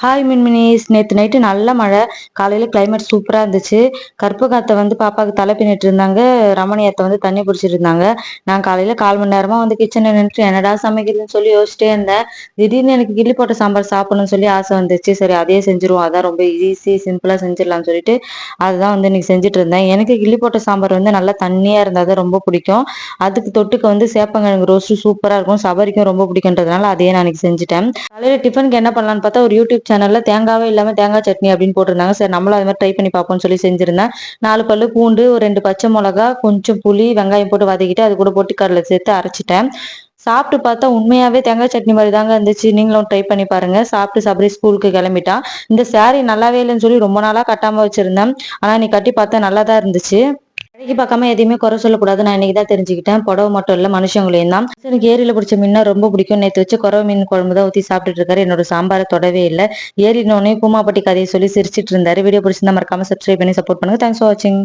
Hi மின்மினிஸ். நேற்று night நல்ல மழை. காலையில் கிளைமேட் சூப்பராக இருந்துச்சு. கற்பகாத்தை வந்து பாப்பாவுக்கு தலை பின்னிட்டு இருந்தாங்க. ரமணியத்தை வந்து தண்ணி பிடிச்சிட்டு இருந்தாங்க. நான் காலையில் கால் மணி நேரமாக வந்து கிச்சனில் நின்றுட்டு என்னடா சமைக்கிறதுன்னு சொல்லி யோசிச்சிட்டே இருந்தேன். திடீர்னு எனக்கு கிள்ளி போட்ட சாம்பார் சாப்பிடணும்னு சொல்லி ஆசை வந்துச்சு. சரி அதையே செஞ்சுருவோம். அதான் ரொம்ப ஈஸி சிம்பிளாக செஞ்சிடலாம்னு சொல்லிட்டு அதுதான் வந்து இன்னைக்கு செஞ்சுட்டு இருந்தேன். எனக்கு கிள்ளி போட்ட சாம்பார் வந்து நல்லா தண்ணியாக இருந்தால் தான் ரொம்ப பிடிக்கும். அதுக்கு தொட்டுக்க வந்து சேப்பங்கிழங்கு ரோஸ்ட்டு சூப்பராக இருக்கும். சபரிக்கும் ரொம்ப பிடிக்குன்றதுனால அதையே நான் இன்னைக்கு செஞ்சுட்டேன். காலையில் டிஃபனுக்கு என்ன பண்ணலான்னு பார்த்தா ஒரு யூடியூப் சேனல்ல தேங்காவே இல்லாம தேங்காய் சட்னி அப்படின்னு போட்டிருந்தாங்க. சரி நம்மளும் அது மாதிரி ட்ரை பண்ணி பார்ப்போம்னு சொல்லி செஞ்சிருந்தேன். நாலு பல்லு பூண்டு ஒரு ரெண்டு பச்சை மிளகா கொஞ்சம் புளி வெங்காயம் போட்டு வதக்கிட்டு அது கூட போட்டு கடலை சேர்த்து அரைச்சிட்டேன். சாப்பிட்டு பார்த்தா உண்மையாவே தேங்காய் சட்னி மாதிரி தாங்க இருந்துச்சு. நீங்களும் ட்ரை பண்ணி பாருங்க. சாப்பிட்டு சபரி ஸ்கூலுக்கு கிளம்பிட்டான் இந்த saree நல்லாவே இல்லைன்னு சொல்லி ரொம்ப நாளா கட்டாம வச்சிருந்தேன். ஆனா நீ கட்டி பார்த்தா நல்லா தான் இருந்துச்சு. அழகி பார்க்காம எதையுமே குறை சொல்லக்கூடாது. நான் இன்னைக்கு தான் தெரிஞ்சுக்கிட்டேன். புடவை மட்டும் இல்ல மனுஷங்களையும் தான். எனக்கு ஏரியில பிடிச்ச மீன்னா ரொம்ப பிடிக்கும். நேற்று வச்சு குறவை மீன் குழம்பு தான் ஊற்றி சாப்பிட்டுட்டு இருக்காரு. என்னோட சாம்பாரை தொடவே இல்லை. ஏறினோடனே பூமாப்பட்டி கதையை சொல்லி சிரிச்சிட்டு இருந்தாரு. வீடியோ பிடிச்சிருந்தா மறக்காம சப்ஸ்கிரைப் பண்ணி சப்போர்ட் பண்ணுங்க. தேங்க்ஸ் ஃபார் வாட்சிங்